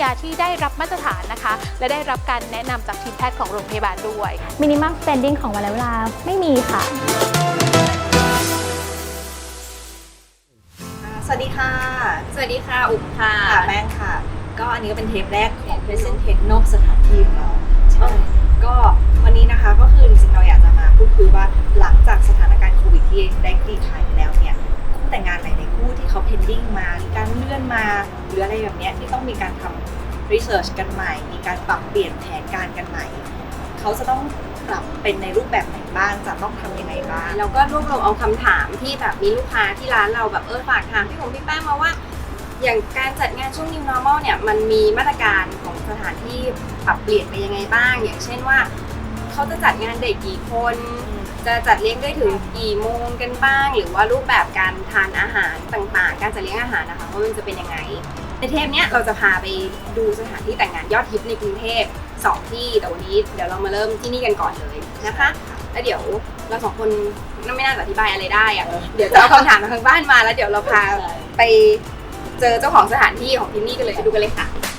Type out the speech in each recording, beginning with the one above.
ำยาที่ได้รับมาตรฐานนะคะ และได้รับการแนะนำจากทีมแพทย์ของโรงพยาบาลด้วย มินิมัมสเปนดิ้งของวันและเวลาไม่มีค่ะ สวัสดีค่ะสวัสดีค่ะ อุ๋มค่ะ ค่ะแป้งค่ะ ก็อันนี้ก็เป็นเทปแรกของ Present Tech นอกสถานที่ของเราใช่ก็วันนี้นะคะก็คือจริงๆเราอยากจะมาพูดคุยว่าหลังจากสถานการณ์โควิดที่ได้คลี่คลายไปแล้วเนี่ยคู่ แต่งงานหลายๆคู่ที่เขา pending มามีการเลื่อนมาหรืออะไรแบบเนี้ยที่ต้องมีการทำ research กันใหม่ มีการปรับเปลี่ยนแผนการกันใหม่เขาจะต้องปรับเป็นในรูปแบบไหนบ้างจะต้องทำยังไงบ้างเราก็รวบรวมเอาคำถามที่แบบมีลูกค้าที่ร้านเราแบบเออฝากถามพี่ผมพี่แป้งมาว่า อย่างการจัดงานช่วง new normal เนี่ยมันมีมาตรการของสถานที่ปรับเปลี่ยนไปยังไงบ้าง อย่างเช่นว่าเขาจะจัดงานเด็กกี่คน จะจัดเลี้ยงได้ถึงกี่โมงกันบ้าง หรือว่ารูปแบบการทานอาหารต่างๆ การจัดเลี้ยงอาหารนะคะว่ามันจะเป็นยังไง ในเทปเนี้ยเราจะพาไปดูสถานที่แต่งงานยอดฮิตในกรุงเทพสองที่แต่วันนี้เดี๋ยวเรามาเริ่มที่นี่กันก่อนเลยนะคะแล้วเดี๋ยวเราสองคนไม่น่าจะอธิบายอะไรได้อะเดี๋ยวจะเอาคำถามทางบ้านมาแล้วเดี๋ยวเราพาไปเจอเจ้าของสถานที่ของที่นี่กันเลยไปดูกันเลยค่ะค่ะ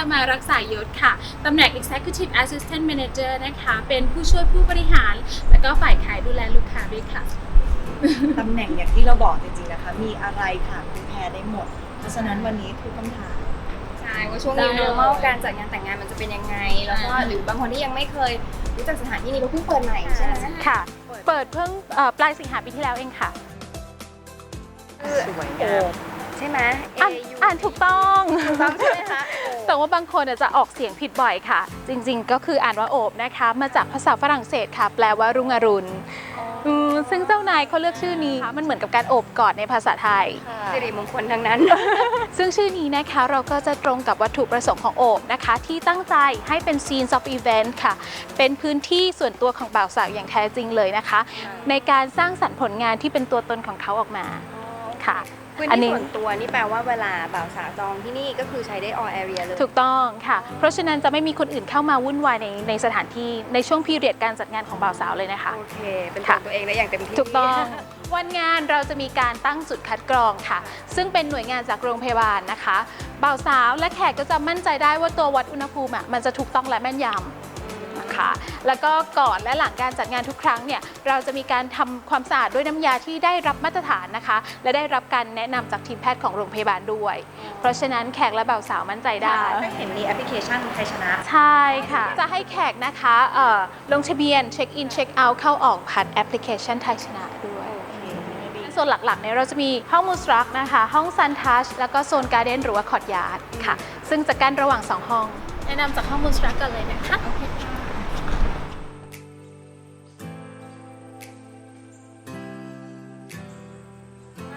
นะคะพิชมารักษายศค่ะตำแหน่ง Executive Assistant Manager นะคะ เป็นผู้ช่วยผู้บริหาร แล้วก็ฝ่ายขายดูแลลูกค้าด้วยค่ะ ตำแหน่งอย่างที่เราบอกจริงๆนะคะ มีอะไรค่ะคุณแพรได้หมด เพราะฉะนั้นวันนี้ทุกคำถาม ใช่ว่าช่วงได้นี้ normal การจัดงานแต่งงานมันจะเป็นยังไง แล้วก็อ่า หรือบางคนที่ยังไม่เคยรู้จักสถานที่นี้เพราะเพิ่งเปิดใหม่ใช่ไหมค่ะ เปิดเพิ่งเอ่อปลายสิงหาปีที่แล้วเองค่ะ สวยโอ้งาม ใช่ไหม อ่าน AU อ่านถูกต้องถูกต้องใช่ไหมคะโอ้แต่ว่าบางคนอาจจะออกเสียงผิดบ่อยค่ะ จริงๆ ก็คืออ่านว่าโอบนะคะ มาจากภาษาฝรั่งเศสค่ะ แปลว่ารุ่งอรุณมซึ่งเจ้านายเขาเลือกชื่อนี้ค่ะมันเหมือนกับการโอบกอดในภาษาไทย สิริมงคลทั้งนั้น ซึ่งชื่อนี้นะคะเราก็จะตรงกับวัตถุประสงค์ของโอบนะคะ ที่ตั้งใจให้เป็น scenes of event ค่ะ เป็นพื้นที่ส่วนตัวของบ่าวสาวอย่างแท้จริงเลยนะคะ ในการสร้างสรรค์ผลงานที่เป็นตัวตนของเขาออกมาค่ะ พื้นอันนี้ที่ส่วนตัวนี่แปลว่าเวลาบ่าวสาวจองที่นี่ก็คือใช้ได้ all area เลย ถูกต้องค่ะ เพราะฉะนั้นจะไม่มีคนอื่นเข้ามาวุ่นวายในในสถานที่ในช่วงพีเรียดการจัดงานของบ่าวสาวเลยนะคะ โอเค เป็นตัค่ะวตัวเองได้อย่างเต็มที่ ถูกต้อง วันงานเราจะมีการตั้งจุดคัดกรองค่ะ ซึ่งเป็นหน่วยงานจากโรงพยาบาลนะคะ บ่าวสาวและแขกก็จะมั่นใจได้ว่าตัววัดอุณหภูมิอะมันจะถูกต้องและแม่นยำนะ คะแล้วก็ก่อนและหลังการจัดงานทุกครั้งเนี่ยเราจะมีการทำความสะอาดด้วยน้ำยาที่ได้รับมาตรฐานนะคะ และได้รับการแนะนำจากทีมแพทย์ของโรงพยาบาลด้วย เพราะฉะนั้นแขกและบ่าวสาวมั่นใจได้ถ้าเห็นมีแอปพลิเคชันไทยชนะ ใช่ค่ะ จะให้แขกนะคะเอ่อลงทะเบียนเช็คอินเช็คเอาท์เข้าออกผ่านแอปพลิเคชันไทยชนะด้วยส่วนหลักๆเนี่ยเราจะมีห้องมูสตรักนะคะ ห้องซันทัชแล้วก็โซนการ์เดนหรือว่าคอร์ดยาร์ดค่ะ ซึ่งจะกั้นระหว่าง 2 ห้อง แนะนำจากห้องมูสตรักกันเลยนะคะ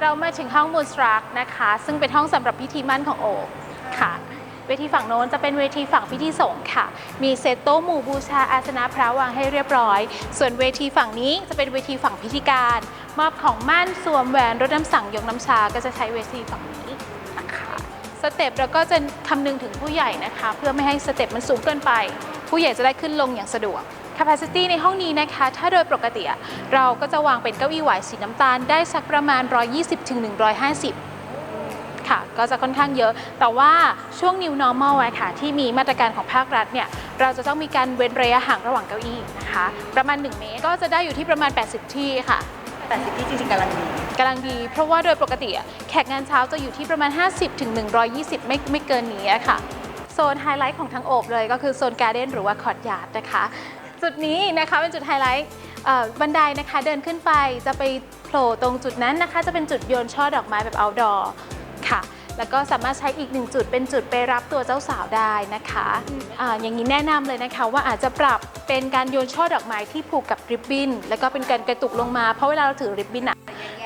เรามาถึงห้องมูสตรักนะคะ ซึ่งเป็นห้องสำหรับพิธีมั่นของโอบค่ะ เวทีฝั่งโน้นจะเป็นเวทีฝั่งพิธีสงฆ์ค่ะ มีเซตโต๊ะหมู่บูชาอาสนะพระวางให้เรียบร้อย ส่วนเวทีฝั่งนี้จะเป็นเวทีฝั่งพิธีการ มอบของมั่นสวมแหวนรดน้ำสังยกน้ำชา ก็จะใช้เวทีฝั่งนี้นะคะสเต็ปเราก็จะคำนึงถึงผู้ใหญ่นะคะ เพื่อไม่ให้สเต็ปมันสูงเกินไป ผู้ใหญ่จะได้ขึ้นลงอย่างสะดวก capacity ในห้องนี้นะคะ ถ้าโดยปกติอะเราก็จะวางเป็นเก้าอี้หวายสีน้ำตาลได้สักประมาณ 120ถึง150ค่ะก็จะค่อนข้างเยอะ แต่ว่าช่วง new normal อะค่ะ ที่มีมาตรการของภาครัฐเนี่ย เราจะต้องมีการเว้นระยะห่างระหว่างเก้าอี้นะคะ ประมาณ 1 เมตร ก็จะได้อยู่ที่ประมาณ 80 ที่ค่ะแต่สิทธิจริงๆกำลังดีกำลังดี เพราะว่าโดยปกติอะแขกงานเช้าจะอยู่ที่ประมาณ 50ถึง120ไม่ไม่เกินนี้อะค่ะ โซนไฮไลท์ของทั้งโอบเลยก็คือโซนการ์เด้นหรือว่าคอร์ดยาร์ดนะคะ จุดนี้นะคะเป็นจุดไฮไลท์เอ่อบันไดนะคะเดินขึ้นไปจะไปโผล่ตรงจุดนั้นนะคะ จะเป็นจุดโยนช่อดอกไม้แบบ outdoor ค่ะ แล้วก็สามารถใช้อีกหนึ่งจุดเป็นจุดไปรับตัวเจ้าสาวได้นะคะอาอย่างนี้แนะนำเลยนะคะว่าอาจจะปรับเป็นการโยนช่อดอกไม้ที่ผูกกับริบบิ้นแล้วก็เป็นการกระตุกลงมาเพราะเวลาเราถือริบบิ้นอะ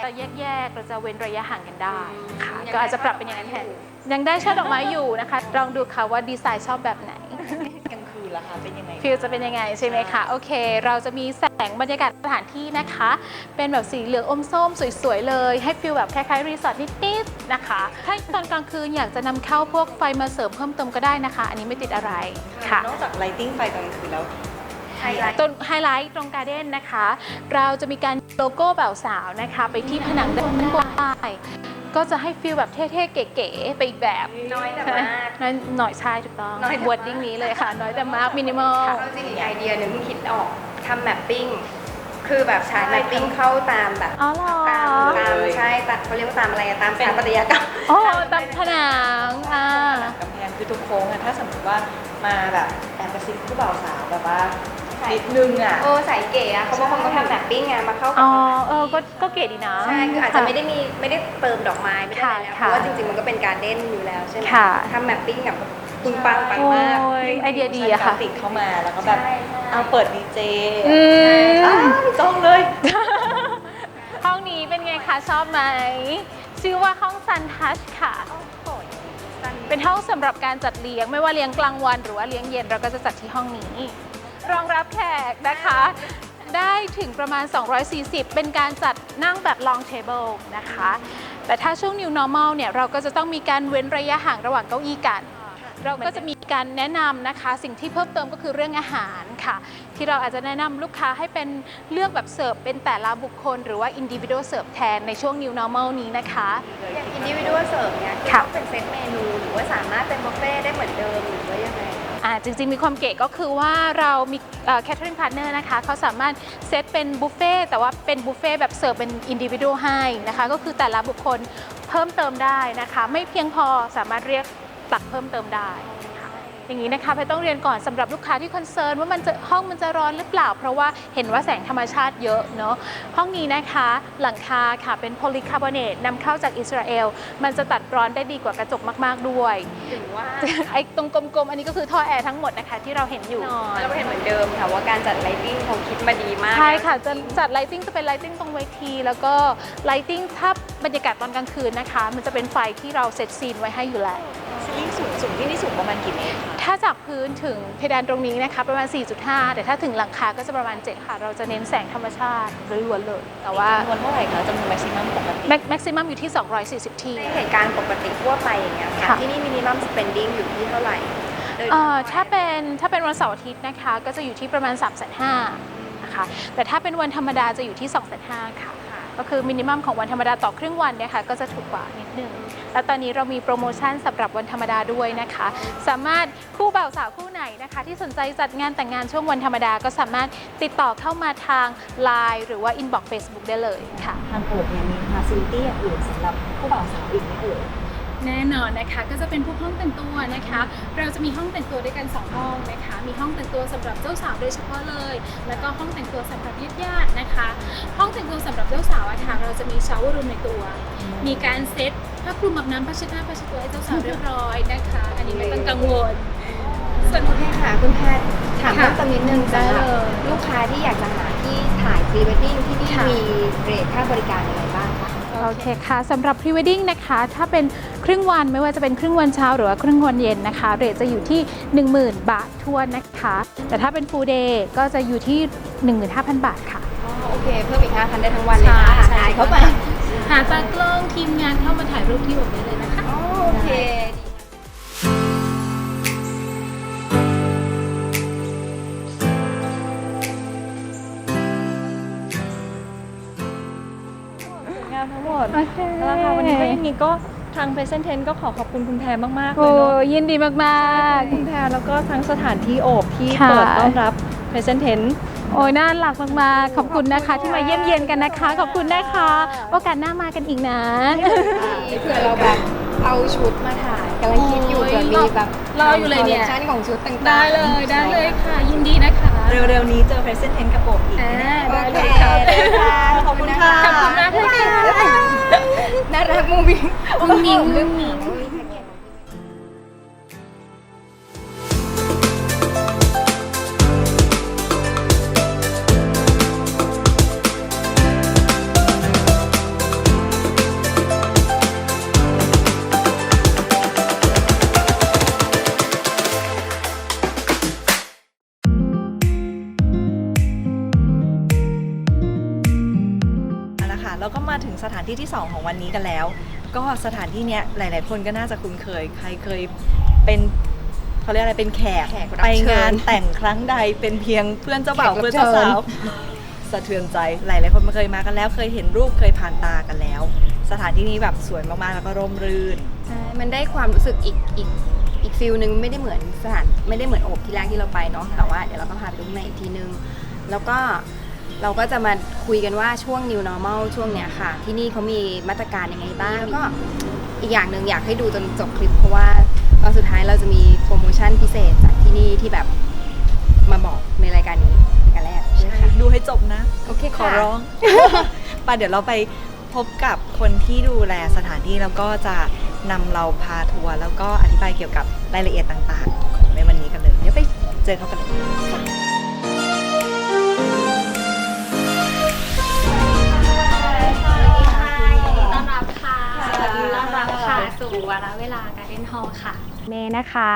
เราแยกๆเราจะเว้นระยะห่างกันได้ค่ะ ก็อาจจะปรับเป็นอย่างนั้นแทนยังได้ช่อดอกไม้อยู่นะคะลองดูค่ะว่าดีไซน์ชอบแบบไหนก ลางคืนล่ะคะเป็นยังไง ฟิลจะเป็นยังไงใช่ไหมคะ โอเค เราจะมีแสงบรรยากาศสถานที่นะคะ เป็นแบบสีเหลืองอมส้มสวยๆเลย ให้ฟิลแบบคล้ายๆรีสอร์ทนิดๆนะคะ ถ้าตอนกลางคืนอยากจะนำเข้าพวกไฟมาเสริมเพิ่มเติมก็ได้นะคะ อันนี้ไม่ติดอะไรค่ะ นอกจาก lighting ไฟกลางคืนแล้ว ไฮไลท์ ต้นไฮไลท์ตรงการ์เด้นนะคะ เราจะมีการโลโก้บ่าวสาวนะคะ ไปที่ผนังด้านบน ก็จะให้ฟีลแบบเท่ๆ เก๋ๆ ไปอีกแบบน้อยแต่มากน้อยหน่อยใช่ถูกต้องน้อยแต่มาก วอร์ดดิ้งนี้เลยค่ะ น้อยแต่มากมินิมอลเราจริงอีกไอเดียหนึ่งที่คิดออกทำแมปปิ้งคือแบบใช้แมปปิ้งเข้าตามแบบอ๋อเหรอ ตามตามใช่ตัดเขาเรียกว่าตามอะไรอะตามสถาปัตยกรรม โอ้ตามผนังอ่า กำแพงคือทุกโค้งอะถ้าสมมติว่ามาแบบแอบกระซิบผู้บ่าวสาวแบบว่า นิดนึงอะโอ้ใส่เก๋อะเขาบางคนก็ทำแมปปิ้งไงมาเข้ากัอ๋บอเออก็ก็เก๋ดีนะ ใช่คืออาจจะไม่ได้มีไม่ได้เติมดอกไม้ไม่ได้อะไรแล้วเพค่ะราะว่าจริงๆมันก็เป็นการเด่นอยู่แล้วใช่ไหมค่ะ ทำแมปปิ้งแบบปุงปังปังโอ้มากยไอเดียดีอะค่ะ ติดเข้ามาแล้วก็แบบใช่ใช่ เอาเปิดดีเจอืม อ้าวจ้องเลย ห้องนี้เป็นไงคะชอบไหม ชื่อว่าห้อง Sun Touch ค่ะ เป็นห้องสำหรับการจัดเลี้ยงไม่ว่าเลี้ยงกลางวันหรือว่าเลี้ยงเย็นเราก็จะจัดที่ห้องนี้ รองรับแขกนะคะ ได้ถึงประมาณ 240 เป็นการจัดนั่งแบบ long table นะคะ แต่ถ้าช่วง new normal เนี่ย เราก็จะต้องมีการเว้นระยะห่างระหว่างเก้าอี้กัน เราก็จะมีการแนะนำนะคะ สิ่งที่เพิ่มเติมก็คือเรื่องอาหารค่ะ ที่เราอาจจะแนะนำลูกค้าให้เป็นเลือกแบบเสิร์ฟเป็นแต่ละบุคคล หรือว่า individual เสิร์ฟแทนในช่วง new normal นี้นะคะ อย่างอินดิวิ u ว l เสิร์ฟเนี่ยค่ะต้องเป็นเซตเมนูหรือว่าสามารถเป็นบุฟเฟ่ต์ได้เหมือนเดิมหรือว่ายังไง อ่าจริง ๆ มีความเก๋ก็คือว่าเรามีแคทเธอรีนพาร์ทเนอร์นะคะเขาสามารถเซตเป็นบุฟเฟ่ต์แต่ว่าเป็นบุฟเฟ่ต์แบบเสิร์ฟเป็นอินดิวิโดให้นะคะ ก็คือแต่ละบุคคลเพิ่มเติมได้นะคะ ไม่เพียงพอสามารถเรียกตักเพิ่มเติมได้ อย่างนี้นะคะเพต้องเรียนก่อนสำหรับลูกค้าที่คอนเซิร์นว่ามันจะห้องมันจะร้อนหรือเปล่า เพราะว่าเห็นว่าแสงธรรมชาติเยอะเนาะห้องนี้นะคะหลังคาค่ะเป็นโพลีคาร์บอเนตนำเข้าจากอิสราเอลมันจะตัดร้อนได้ดีกว่ากระจกมาก ๆ ด้วยถึงว่าไอ้ตรงกลมๆ อันนี้ก็คือท่อแอร์ทั้งหมดนะคะที่เราเห็นอยู่เราเห็นเหมือนเดิมค่ะว่าการจัดไลติ้งเขาคิดมาดีมาก ใช่ค่ะจะจัดไลติ้งจะเป็นไลติ้งตรงเวทีแล้วก็ไลติ้งถ้าบรรยากาศตอนกลางคืนนะคะ มันจะเป็นไฟที่เราเซตซีนไว้ให้อยู่แล้วซี ลิงสูงสูงที่นี่สูงประมาณกี่เมตรคะถ้าจากพื้นถึงเพดานตรงนี้นะคะประมาณ 4.5 แต่ถ้าถึงหลังคาก็จะประมาณ 7 ค่ะ เราจะเน้นแสงธรรมชาติล้วนๆเลย แต่ว่าจำนวนเท่าไหร่คะจำนวนแม็กซิมัมปกติแม็กซิมัมอยู่ที่ 240 ที่ในเหตุการณ์ปกติทั่วไปอย่างเงี้ยค่ะค่ะที่นี่มินิมัมสเปนดิ้งอยู่ที่เท่าไหร่โดยเอ่อถ้าเป็นถ้าเป็นวันเสาร์อาทิตย์นะคะ ก็จะอยู่ที่ประมาณ3 5 0 0 0นะคะแต่ถ้าเป็นวันธรรมดาจะอยู่ที่2 5 0 0 0ค่ะ ก็คือมินิมัมของวันธรรมดาต่อครึ่งวันเนี่ยค่ะก็จะถูกกว่านิดนึง แล้วตอนนี้เรามีโปรโมชั่นสำหรับวันธรรมดาด้วยนะคะ สามารถคู่บ่าวสาวคู่ไหนนะคะ ที่สนใจจัดงานแต่งงานช่วงวันธรรมดาก็สามารถติดต่อเข้ามาทาง Line หรือว่า Inbox Facebook ได้เลยค่ะ ทางโอบเนี่ยมีฟาซิลิตี้อย่างอื่นสำหรับผู้บ่าวสาวอีกไหมเอ่ย แน่นอนนะคะก็จะเป็นพวกห้องแต่งตัวนะคะ เราจะมีห้องแต่งตัวด้วยกัน 2 ห้องนะคะ มีห้องแต่งตัวสำหรับเจ้าสาวโดยเฉพาะเลย แล้วก็ห้องแต่งตัวสำหรับญาติๆนะคะ ห้องแต่งตัวสำหรับเจ้าสาวอะค่ะเราจะมีชาวรูมในตัว มีการเซ็ตผ้าคลุมอาบน้ำผ้าเช็ดหน้าผ้าเช็ดตัวให้เจ้าสาวเรียบร้อยนะคะ อันนี้ไม่ต้องกังวลส่วนโอเคค่ะคุณแพทย์ถามค่ะเพิ่มเติมนิดนึงได้สำหรับเลยลูกค้าที่อยากจะหาที่ถ่ายพรีเวดดิ้งที่นี่ค่ะมีเรทค่าบริการยังไงบ้างคะ โอเคค่ะสำหรับ Pre Wedding นะคะ ถ้าเป็นครึ่งวันไม่ว่าจะเป็นครึ่งวันเช้าหรือว่าครึ่งวันเย็นนะคะ เรทจะอยู่ที่ 10,000 บาททวนนะคะ แต่ถ้าเป็น Full Day ก็จะอยู่ที่ 15,000 บาทค่ะอ๋อโอเค เพิ่มอีก5,000ได้ทั้งวันเลยค่ะใช่ถ่ายเข้าไปหาตากล้องทีมงานเข้ามาถ่ายรูปที่ผมได้เลยนะคะอ๋อโอเค งามทั้งหมดโอเคแล้วค่ะวันนี้ก็ยังไงก็ทาง Present Tense ก็ขอขอบคุณคุณแพรมากๆเลโอ้ยเนาะยินดีมาก คุณแพรแล้วก็ทั้งสถานที่โอบที่ค่ะ เปิดต้อนรับ Present Tense ๆ โอ้ยน่ารักมากๆ ขอบคุณนะคะที่มาเยี่ยมเยียนกันนะคะ ขอบคุณนะคะ โอกาสหน้ามากันอีกนะ เผื่อเราแบบเอาชุดมาถ่ายกำลังคิดอยู่โอ้ยเผื่อมีแบบรออยู่เลยเนี่ยคอลเลคชั่นของชุดต่างๆได้เลยได้เลยค่ะ ยินดีนะคะ เร็วๆนี้เจอ Present Tense กับโอบอีกอ่าโอได้เคเลยค่ะได้ค่ะขอบคุณค่ะ ขอบคุณมากเลยค่ะ น่ารักมุ้งมิ้งมุ้งมิ้งมุ้งมิ้ง 2 ของวันนี้กันแล้ว ก็สถานที่เนี้ยหลาย ๆ คนก็น่าจะคุ้นเคย ใครเคยเป็นเขาเรียกอะไรเป็นแขกแขกรับไปเชิญ งานแต่งครั้งใดเป็นเพียงเพื่อนเจ้าบ่าวแขกรับเพื่อนเจ้าเชิญสาวสะเทือนใจหลายหลายๆคนมาเคยมากันแล้ว เคยเห็นรูปเคยผ่านตากันแล้ว สถานที่นี้แบบสวยมาก ๆ แล้วก็ร่มรื่น ใช่มันได้ความรู้สึกอีกอีกอีกฟิลหนึ่งไม่ได้เหมือนสถานไม่ได้เหมือนโอบที่แรกที่เราไปเนาะแต่ว่าเดี๋ยวเราก็พาไปดูข้างในอีกทีนึง แล้วก็ เราก็จะมาคุยกันว่าช่วง new normal ช่วงเนี้ยค่ะ ที่นี่เขามีมาตรการยังไงบ้าง แล้วก็อีกอย่างหนึ่งอยากให้ดูจนจบคลิป เพราะว่าตอนสุดท้ายเราจะมีโปรโมชั่นพิเศษจากที่นี่ที่แบบมาบอกในรายการนี้รายการแรกด้วยค่ะ ดูให้จบนะโอเคขอค่ะ ร้องไปเดี๋ยวเราไปพบกับคนที่ดูแลสถานที่แล้วก็จะนำเราพาทัวร์แล้วก็อธิบายเกี่ยวกับรายละเอียดต่างๆของในวันนี้กันเลยเดี๋ยวไปเจอเขากันเลย สู่วาระเวลาการเด้นฮอลค่ะ เมย์นะคะ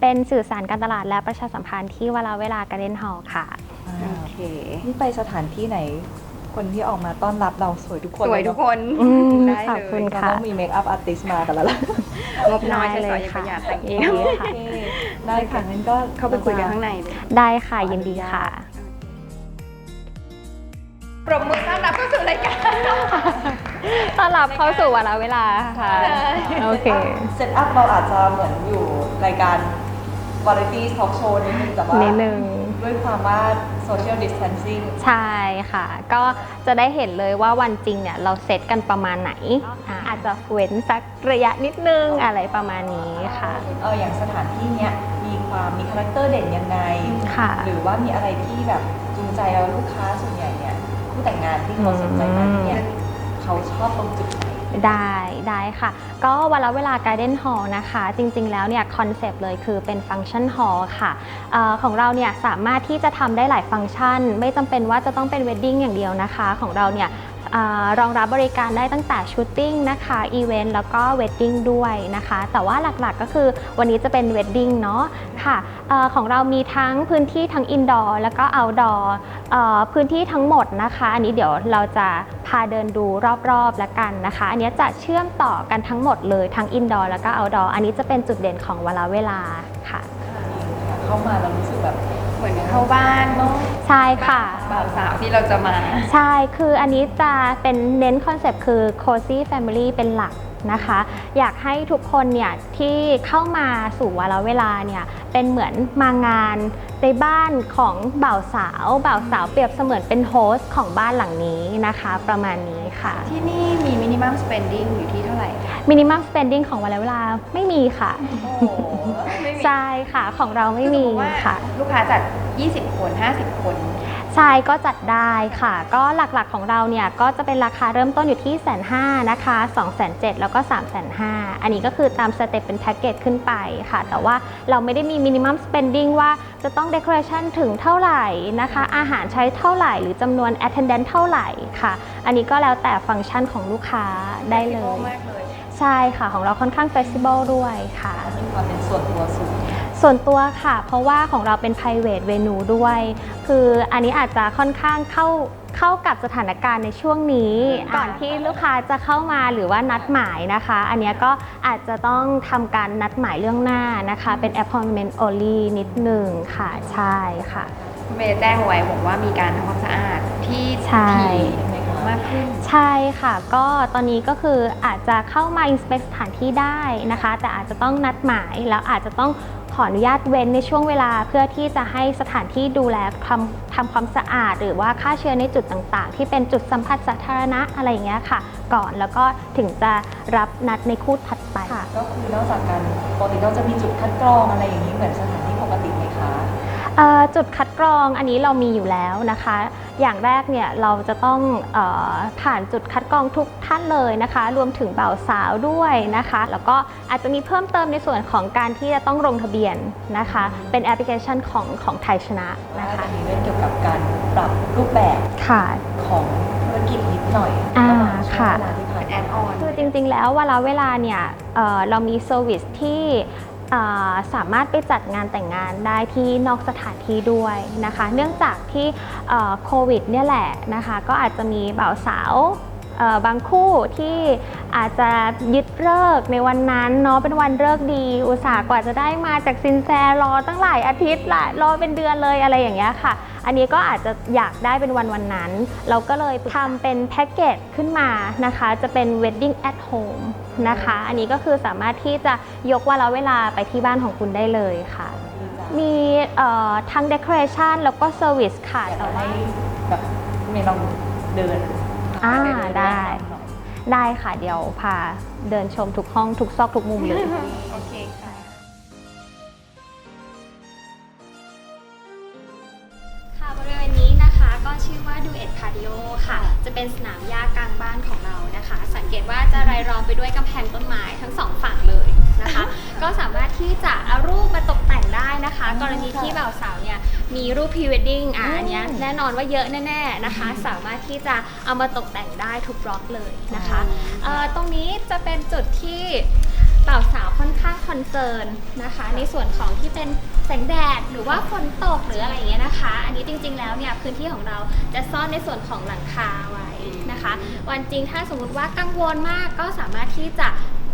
เป็นสื่อสารการตลาดและประชาสัมพันธ์ที่วาระเวลาการเด้นฮอลค่ะ โอเค นี่ไปสถานที่ไหน คนที่ออกมาต้อนรับเราสวยทุกคนสวยทุกคนอืมได้ขอบเลคุยณ เราค่ะต้องมีเมคอัพอาร์ติสมากันแล้วล่ะงบน้อยได้ใช้เลสอยยอย่าปค่ะระหยัดแต่งเอยิงนดีค่ะได้ค่ะงั้นก็เข้าไปคุยกันข้างในเลยได้ค่ะยินดีค่ะ ปรบมือต้อนรับเข้าสู่รายการ ต้อนรับเข้าสู่วาระเวลาค่ะ โอเค เซตอัพเราอาจจะเหมือนอยู่รายการวาไรตี้ทอล์กโชว์นิดนึงแต่ว่านิดนึง ด้วยความว่าโซเชียลดิส a ทนซิ่งใช่ค่ะ ก็จะได้เห็นเลยว่าวันจริงเนี่ยเราเซตกันประมาณไหนอ่าอาจจะเว้นสักระยะนิดนึงอะไรประมาณนี้ค่ะ เอออย่างสถานที่เนี้ยมีความมีคาแรคเตอร์เด่นยังไงค่ะหรือว่ามีอะไรที่แบบจูงใจเราลูกค้าส่วนใหญ่เนี่ยผู้แต่งงานที่เขาสนใจมาที่เนี่ย เขาชอบตรงจุดไหน ได้ได้ค่ะ ก็วันละเวลา Garden Hall นะคะ จริงๆ แล้วเนี่ยคอนเซปต์เลยคือเป็นฟังก์ชันฮอลค่ะเออของเราเนี่ยสามารถที่จะทำได้หลายฟังก์ชัน ไม่จำเป็นว่าจะต้องเป็นเวดดิ้งอย่างเดียวนะคะ ของเราเนี่ย รองรับบริการได้ตั้งแต่ชูตติ้งนะคะอีเวนต์แล้วก็เวดดิ้งด้วยนะคะ แต่ว่าหลักๆก็คือวันนี้จะเป็นเวดดิ้งเนาะค่ะออของเรามีทั้งพื้นที่ทั้งอินดอร์แล้วก็เอาท์ดอร์พื้นที่ทั้งหมดนะคะ อันนี้เดี๋ยวเราจะพาเดินดูรอบๆแล้วกันนะคะ อันนี้จะเชื่อมต่อกันทั้งหมดเลยทั้งอินดอร์แล้วก็เอาท์ดอร์อันนี้จะเป็นจุดเด่นของเวลาเวลาค่ะเข้ามาเรารู้สึกแบบ เหมือนเข้าบ้านเนาะใช่ค่ะ บ่าวสาวที่เราจะมา ใช่คืออันนี้จะเป็นเน้นคอนเซปต์คือ cozy family เป็นหลัก นะคะ อยากให้ทุกคนเนี่ยที่เข้ามาสู่วาระเวลาเนี่ยเป็นเหมือนมางานในบ้านของบ่าวสาวบ่าวสาวเปรียบเสมือนเป็นโฮสต์ของบ้านหลังนี้นะคะ ประมาณนี้ค่ะ ที่นี่มีมินิมัมสเปนดิ้งอยู่ที่เท่าไหร่ minimum spending ของวาระเวลาไม่มีค่ะโอ้โหใช่ค่ะของเราไม่มีคือสติว่าค่ะ ลูกค้าจัด20 คน 50 คน ใช่ก็จัดได้ค่ะ ก็หลักๆของเราเนี่ยก็จะเป็นราคาเริ่มต้นอยู่ที่แสนห้านะคะ2องแสนเแล้วก็3ามแสนห้าอันนี้ก็คือตามสเต็ปเป็นแพ็กเกจขึ้นไปค่ะ แต่ว่าเราไม่ได้มีมินิมัมสเปนดิ้งว่าจะต้องเด o อเรชันถึงเท่าไหร่นะคะ อาหารใช้เท่าไหร่ หรือจำนวน attendant เท่าไหร่ค่ะ อันนี้ก็แล้วแต่ฟังก์ชันของลูกค้าได้เลยมากเลยใช่ค่ะของเราค่อนข้าง flexible ด้วยค่ะมีความเป็นส่วนตัวสูง ส่วนตัวค่ะ เพราะว่าของเราเป็น private venue ด้วย คืออันนี้อาจจะค่อนข้างเข้าเข้ากับสถานการณ์ในช่วงนี้ ก่อนที่ลูกค้าจะเข้ามาหรือว่านัดหมายนะคะ อันเนี้ยก็อาจจะต้องทำการนัดหมายเรื่องหน้านะคะ เป็น appointment only นิดหนึ่งค่ะใช่ค่ะคุณเมย์แจ้งไว้บอกว่ามีการทำความสะอาดที่ใช่ถี่ มากขึ้น ใช่ค่ะ ก็ตอนนี้ก็คืออาจจะเข้ามา inspect สถานที่ได้นะคะ แต่อาจจะต้องนัดหมายแล้วอาจจะต้องขออนุญาตเว้นในช่วงเวลาเพื่อที่จะให้สถานที่ดูแลทำทำความสะอาด หรือว่าฆ่าเชื้อในจุดต่างๆ ที่เป็นจุดสัมผัสสาธารณะอะไรอย่างเงี้ยค่ะ ก่อนแล้วก็ถึงจะรับนัดในคู่ถัดไปค่ะ ก็คือนอกจากการปกติเราจะมีจุดคัดกรองอะไรอย่างนี้เหมือนสถานที่ปกติไหมคะ เอ่อจุดคัดกรองอันนี้เรามีอยู่แล้วนะคะ อย่างแรกเนี่ยเราจะต้องเออผ่านจุดคัดกรองทุกท่านเลยนะคะ รวมถึงบ่าวสาวด้วยนะคะ แล้วก็อาจจะมีเพิ่มเติมในส่วนของการที่จะต้องลงทะเบียนนะคะ เป็นแอปพลิเคชันของของไทยชนะและนะคะจะมีเรื่องเกี่ยวกับการปรับรูปแบบค่ะของธุรกิจนิดหน่อยอ่าระหว่างช่วงค่ะเวลาที่ผ่านแอดออนคือจริงๆ แล้วเวลาเวลาเนี่ยเอ่อเรามีเซอร์วิสที่เอ่อ สามารถไปจัดงานแต่งงานได้ที่นอกสถานที่ด้วยนะคะ เนื่องจากที่โควิดเนี่ยแหละนะคะ ก็อาจจะมีบ่าวสาว บางคู่ที่อาจจะยึดเลิกในวันนั้นเนาะเป็นวันเลิกดี อุตส่าห์กว่าจะได้มาจากซินแซรอตั้งหลายอาทิตย์หลายรอเป็นเดือนเลยอะไรอย่างเงี้ยค่ะ อันนี้ก็อาจจะอยากได้เป็นวันวันนั้น เราก็เลยทำเป็นแพ็กเกจขึ้นมานะคะ จะเป็น wedding at home นะคะ อันนี้ก็คือสามารถที่จะยกวันละเวลาไปที่บ้านของคุณได้เลยค่ะ มีทั้ง decoration แล้วก็ service ค่ะแต่ว่าแบบไมีลองเดิน อ่าได้ ได้ค่ะเดี๋ยวพาเดินชมทุกห้องทุกซอกทุกมุมเลย โอเคค่ะ ค่ะบริเวณนี้นะคะก็ชื่อว่าดูเอ็ดคาร์ดิโอค่ะ จะเป็นสนามหญ้ากลางบ้านของเรานะคะ สังเกตว่าจะรายล้อมไปด้วยกำแพงต้นไม้ทั้งสองฝั่งเลย นะคะ ก็สามารถที่จะเอารูปมาตกแต่งได้นะคะ กรณีที่บ่าวสาวเนี่ยมีรูปพรีเวดดิ้งอะอันเนี้ยแน่นอนว่าเยอะแน่ๆนะคะ สามารถที่จะเอามาตกแต่งได้ทุกบล็อกเลยนะคะเอ่อตรงนี้จะเป็นจุดที่บ่าวสาวค่อนข้างคอนเซิร์นนะคะ ในส่วนของที่เป็นแสงแดดหรือว่าฝนตกหรืออะไรอย่างเงี้ยนะคะ อันนี้จริงๆแล้วเนี่ยพื้นที่ของเราจะซ่อนในส่วนของหลังคาไว้นะคะ วันจริงถ้าสมมุติว่ากังวลมากก็สามารถที่จะ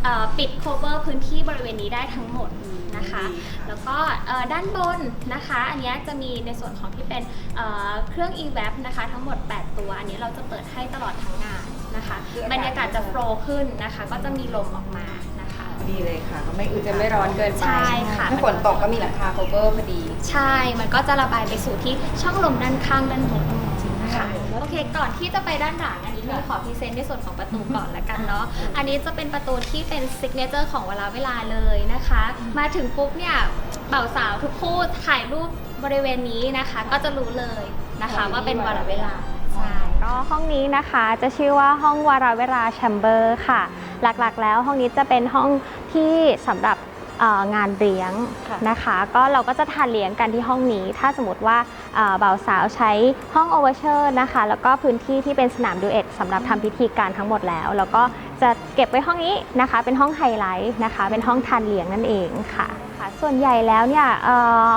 เอ่อปิดโคเวอร์พื้นที่บริเวณนี้ได้ทั้งหมดนะคะ แล้วก็เอ่อด้านบนนะคะ อันเนี้ยจะมีในส่วนของที่เป็นเอ่อเครื่อง e-web นะคะ ทั้งหมด 8 ตัว อันนี้เราจะเปิดให้ตลอดทั้งงานนะคะ คืออากาศบรรยากาศจะโฟลว์ขึ้นนะคะ ก็จะมีลมออกมานะคะ ดีเลยค่ะก็ไม่อึดจะไม่ร้อนเกินไปใช่ค่ะ ถ้าฝนตกก็มีหลังคา cover พอดี ใช่ มันก็จะระบายไปสู่ที่ช่องลมด้านข้างด้านบนนะ คะโอเคก่อนที่จะไปด้านหลังอันนี้มีขอพรีเซนต์ในส่วนของประตูก่อนละกันเนาะอันนี้จะเป็นประตูที่เป็นซิกเนเจอร์ของเวลาเวลาเลยนะคะ มาถึงปุ๊บเนี่ยเบ่าวสาวทุกคู่ถ่ายรูปบริเวณนี้นะคะ ก็จะรู้เลยนะคะว่าเป็นเวลาเวลาใช่ก็ห้องนี้นะคะจะชื่อว่าห้องวาราเวลาแชมเบอร์ค่ะ หลักๆ แล้วห้องนี้จะเป็นห้องที่สำหรับเอ่อ งานเลี้ยงค่ะนะคะ ก็เราก็จะทานเลี้ยงกันที่ห้องนี้ ถ้าสมมติว่าเอ่อบ่าวสาวใช้ห้องโอเวอร์เชอร์นะคะ แล้วก็พื้นที่ที่เป็นสนามดูเอ็ดสำหรับทำพิธีการทั้งหมดแล้ว แล้วก็จะเก็บไว้ห้องนี้นะคะ เป็นห้องไฮไลท์นะคะ เป็นห้องทานเลี้ยงนั่นเองค่ะค่ะส่วนใหญ่แล้วเนี่ยเอ่อ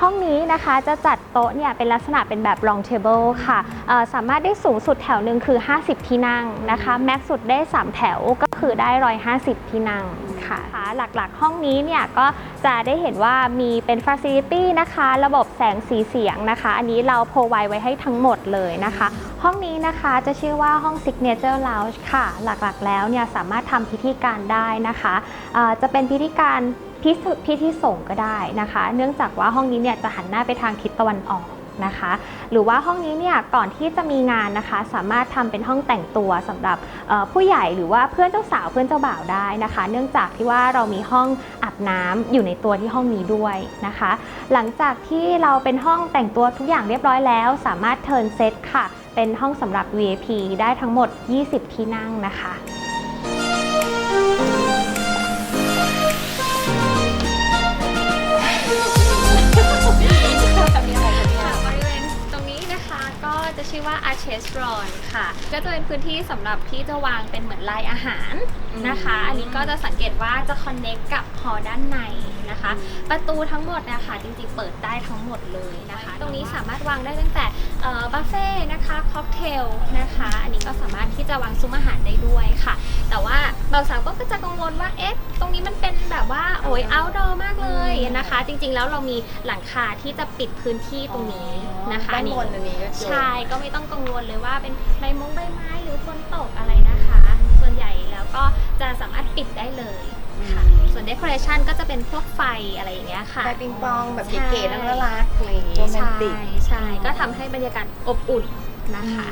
ห้องนี้นะคะจะจัดโต๊ะเนี่ยเป็นลักษณะเป็นแบบ long table ค่ะเอ่อสามารถได้สูงสุดแถวหนึ่งคือ 50 ที่นั่งนะคะแม็กสุดได้ 3 แถวก็คือได้ 150 ที่นั่งค่ะหลักๆ ห้องนี้เนี่ยก็จะได้เห็นว่ามีเป็น facility นะคะ ระบบแสงสีเสียงนะคะ อันนี้เรา provide ไว้ให้ทั้งหมดเลยนะคะ ห้องนี้นะคะจะชื่อว่าห้อง signature lounge ค่ะ หลักๆ แล้วเนี่ยสามารถทำพิธีการได้นะคะเอ่อจะเป็นพิธีการ พิธีพิธีส่งก็ได้นะคะ เนื่องจากว่าห้องนี้เนี่ยจะหันหน้าไปทางทิศตะวันออกนะคะ หรือว่าห้องนี้เนี่ยก่อนที่จะมีงานนะคะ สามารถทำเป็นห้องแต่งตัวสำหรับผู้ใหญ่หรือว่าเพื่อนเจ้าสาวเพื่อนเจ้าบ่าวได้นะคะ เนื่องจากที่ว่าเรามีห้องอาบน้ำอยู่ในตัวที่ห้องนี้ด้วยนะคะ หลังจากที่เราเป็นห้องแต่งตัวทุกอย่างเรียบร้อยแล้ว สามารถเทิร์นเซตค่ะ เป็นห้องสำหรับ VIP ได้ทั้งหมด 20 ที่นั่งนะคะ จะชื่อว่า Arches r o n ค่ะ ก็จะเป็นพื้นที่สำหรับที่จะวางเป็นเหมือนลายอาหารนะคะ อันนี้ก็จะสังเกตว่าจะ connect กับหอด้านในนะคะ ประตูทั้งหมดนะคะจริงๆเปิดได้ทั้งหมดเลยนะคะ ตรงนี้สามารถวางได้ตั้งแต่บัฟเฟ่นะคะค็อกเทลนะคะ อันนี้ก็สามารถที่จะวางซุ้มอาหารได้ด้วยค่ะ แต่ว่าเบาสาวก็จะกังวลว่าเอ๊ะตรงนี้มันเป็นแบบว่าโอ้ย outdoor มากเลยนะคะ จริงๆแล้วเรามีหลังคาที่จะปิดพื้นที่ตรงนี้นะคะด้านบนอันนี้ก็จบใช่ก็ไม่ต้องกังวลเลยว่าเป็นใบมงใบไม้หรือฝนตกอะไรนะคะ ส่วนใหญ่แล้วก็จะสามารถปิดได้เลยค่ะส่วน decoration ก็จะเป็นพวกไฟอะไรอย่างเงี้ยค่ะ ไฟปิงปองแบบใช่เก๋ๆน่ารักอะไรอย่างงี้โรแมนใช่ติกใช่ก็ทำให้บรรยากาศอบอุ่นนะคะ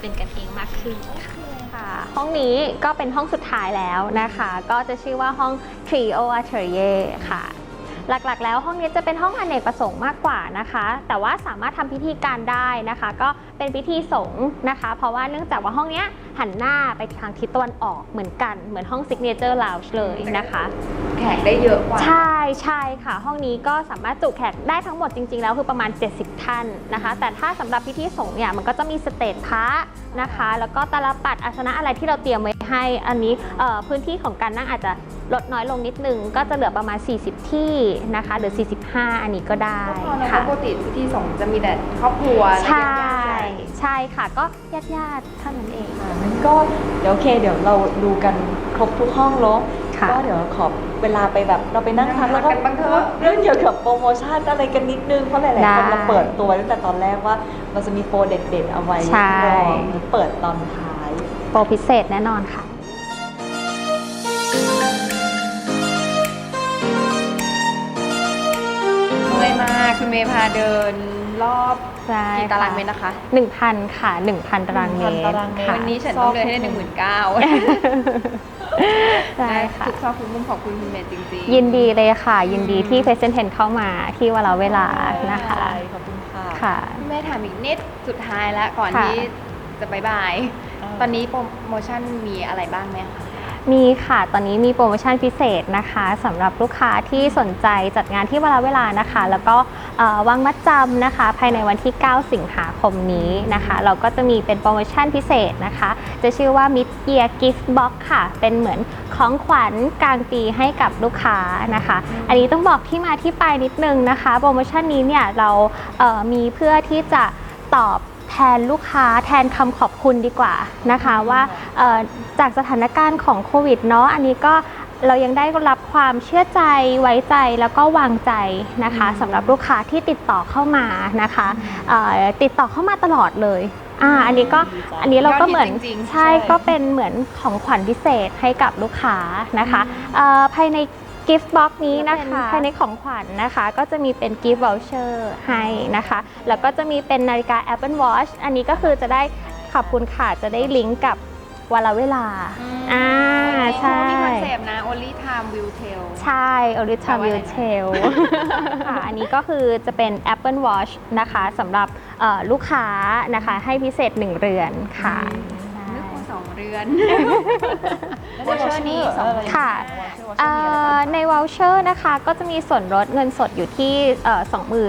เป็นกันเองมากขึ้นค่ะ ค่ะห้องนี้ก็เป็นห้องสุดท้ายแล้วนะคะ ก็จะชื่อว่าห้อง Trio Atelier ค่ะ หลักๆ แล้วห้องนี้จะเป็นห้องอเนกประสงค์มากกว่านะคะ แต่ว่าสามารถทำพิธีการได้นะคะ ก็เป็นพิธีสงฆ์นะคะ เพราะว่าเนื่องจากว่าห้องเนี้ยหันหน้าไปทางทิศตะวันออกเหมือนกันเหมือนห้อง Signature Lounge เลยนะคะแขกได้เยอะกว่า ใช่ใช่ค่ะ ห้องนี้ก็สามารถจุแขกได้ทั้งหมดจริง ๆ แล้วคือประมาณ 70 ท่านนะคะ แต่ถ้าสำหรับพิธีสงฆ์เนี่ยมันก็จะมีสเตจพระนะคะ แล้วก็ตาลปัดอาสนะอะไรที่เราเตรียมไว้ให้อันนี้เอ่อพื้นที่ของการนั่งอาจจะลดน้อยลงนิดนึงก็จะเหลือประมาณ 40 ที่นะคะหรือ 45 อันนี้ก็ได้พอนะค่ะ ปกติพิธีสงฆ์จะมีแต่ครอบครัวใช่ใช่ค่ะก็ญาติญาติๆเท่านั้นเอง อ่างั้นก็เดี๋ยวโอเคเดี๋ยวเราดูกันครบทุกห้องเนาะค่ะ ก็เดี๋ยวขอเวลาไปแบบเราไปนั่งพักแล้วก็กันบ้างเถอะเรื่องเกี่ยวกับโปรโมชั่นอะไรกันนิดนึงเพราะหลายๆคนได้เราเปิดตัวตั้งแต่ตอนแรกว่าเราจะมีโปรเด็ดๆเอาไว้ใช่รอเปิดตอนท้าย โปรพิเศษแน่นอนค่ะ คุณเมย์พาเดินรอบใช่กี่ตารางเมตรนะคะหนึ่งพันค่ะหนึ่งพันตารางเมตร1,000ตารางเมตรค่ะวันนี้ฉันต้องเดินให้ได้หนึ่งหมื่นเก้าใช่ค่ะทุกซอกทุกมุมขอบคุณคุณเมย์จริงๆ ยินดีเลยค่ะ ยินดีที่เพ s เซนเทนเข้ามาที่เวลาเวลานะคะใช่ขอบคุณค่ะค่ะคุณแม่ถามอีกนิดสุดท้ายแล้วก่อนค่ะที่จะบายบาย ตอนนี้โปรโมชั่นมีอะไรบ้างไหมคะ มีค่ะ ตอนนี้มีโปรโมชั่นพิเศษนะคะสำหรับลูกค้าที่สนใจจัดงานที่เวลาเวลานะคะ แล้วก็เอ่อวางมัดจำนะคะ ภายในวันที่ 9 สิงหาคมนี้นะคะ เราก็จะมีเป็นโปรโมชั่นพิเศษนะคะ จะชื่อว่า Mid Year Gift Box ค่ะ เป็นเหมือนของขวัญกลางปีให้กับลูกค้านะคะ อันนี้ต้องบอกที่มาที่ไปนิดนึงนะคะ โปรโมชั่นนี้เนี่ยเรามีเพื่อที่จะตอบ แทนลูกค้าแทนคำขอบคุณดีกว่านะคะว่าเอ่อจากสถานการณ์ของโควิดเนาะอันนี้ก็เรายังได้รับความเชื่อใจไว้ใจแล้วก็วางใจนะคะสำหรับลูกค้าที่ติดต่อเข้ามานะคะเอ่อติดต่อเข้ามาตลอดเลยอ่าอันนี้ก็ดีจังอันนี้เราก็เหมือนยอดฮิตจริงๆใช่ใช่ก็เป็นเหมือนของขวัญพิเศษให้กับลูกค้านะคะเอ่อภายใน กิฟต์บ็อกนี้นะคะภายในของขวัญนะคะ ก็จะมีเป็นกิฟต์วอลเชอร์ให้นะคะ แล้วก็จะมีเป็นนาฬิกา Apple Watch อันนี้ก็คือจะได้ขอบคุณค่ะ จะได้ลิงก์กับวันละเวลา อ่า ใช่มีคอนเซปต์นะ only time will tell ใช่ o r i g i n a แปลว่าอะไร l นะ Tail ค่ะ อันนี้ก็คือจะเป็น Apple Watch นะคะสำหรับเอ่อลูกค้านะคะ ให้พิเศษ 1 เรือนค่ะ เรือน วอเชอร์นี้สองค่ะ เอ่อในว o ลเชอร์นะคะก็จะมีส่วนลดเงินสดอยู่ที่เอ่อ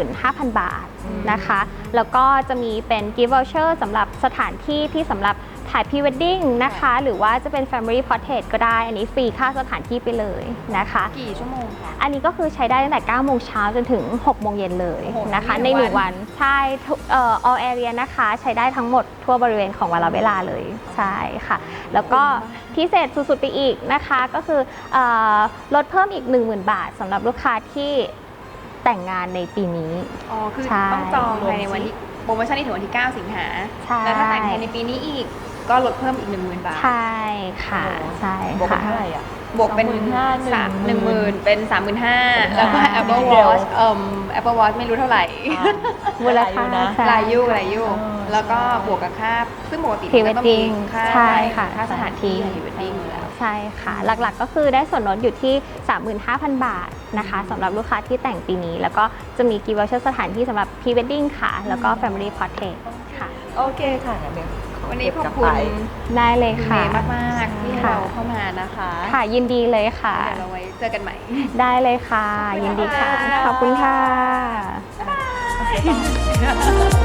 25,000 บาทนะคะ แล้วก็จะมีเป็น gift voucher สำหรับสถานที่ที่สำหรับ ถ่ายพรีเวดดิ้งนะคะ หรือว่าจะเป็น Family Portrait ก็ได้ อันนี้ฟรีค่าสถานที่ไปเลยนะคะ กี่ชั่วโมงคะ อันนี้ก็คือใช้ได้ตั้งแต่ 9 โมงเช้าจนถึง 6 โมงเย็นเลยโอ้โหนะคะทั้งในวัน1วัน ใช่ทุกเอ่อ all area นะคะ ใช้ได้ทั้งหมดทั่วบริเวณของวันละเวลาเลย ใช่ค่ะ แล้วก็พิเศษสุดๆไปอีกนะคะ ก็คือเอ่อลดเพิ่มอีก 10,000 บาทสำหรับลูกค้าที่แต่งงานในปีนี้ อ๋อ คือใช่ต้องจองภายในวันที่โปรโมชั่นนี้ถึงวันที่ 9 สิงหาใช่แล้วถ้าแต่งภายในปีนี้อีก ก็ลดเพิ่มอีก 10,000 บาท ใช่ค่ะใช่บวกเป็นค่ะเท่าไหร่อะ บวกเป็น25,000 สามหนึ่งหมื่นเป็นสามหมื่นห้าแล้วก็อ่า Apple นิดเดียว Watch เอ่อ Apple Watch ไม่รู้เท่าไหร่มูลค่านะใช่ลายยู่ลายยู่เออ แล้วก็ใช่บวกกับค่า ซึ่งปกติ Pre มันก็ต้องมี wedding ค่าใช่ค่ะค่าสถานที่สถานที่พรีเวดดิ้งอยู่แล้ว ใช่ค่ะ หลักๆก็คือได้ส่วนลดอยู่ที่ 35,000 บาทนะคะสำหรับลูกค้าที่แต่งปีนี้ แล้วก็จะมีกิฟต์วอเชอร์สถานที่สำหรับ Pre Wedding ค่ะ แล้วก็ Family Portrait ค่ะ โอเคค่ะงั้นเดี๋ยว วันนี้ขอบเก็คุณกลัไปได้เลยคุณเมค่ะย์มากๆที่ให้ค่ะเราเข้ามานะคะ ค่ะยินดีเลยค่ะเดี๋ยวเราไว้เจอกันใหม่ ได้เลยค่ะ ยินดีค่ะ ขอบคุณค่ะโอเคต่อ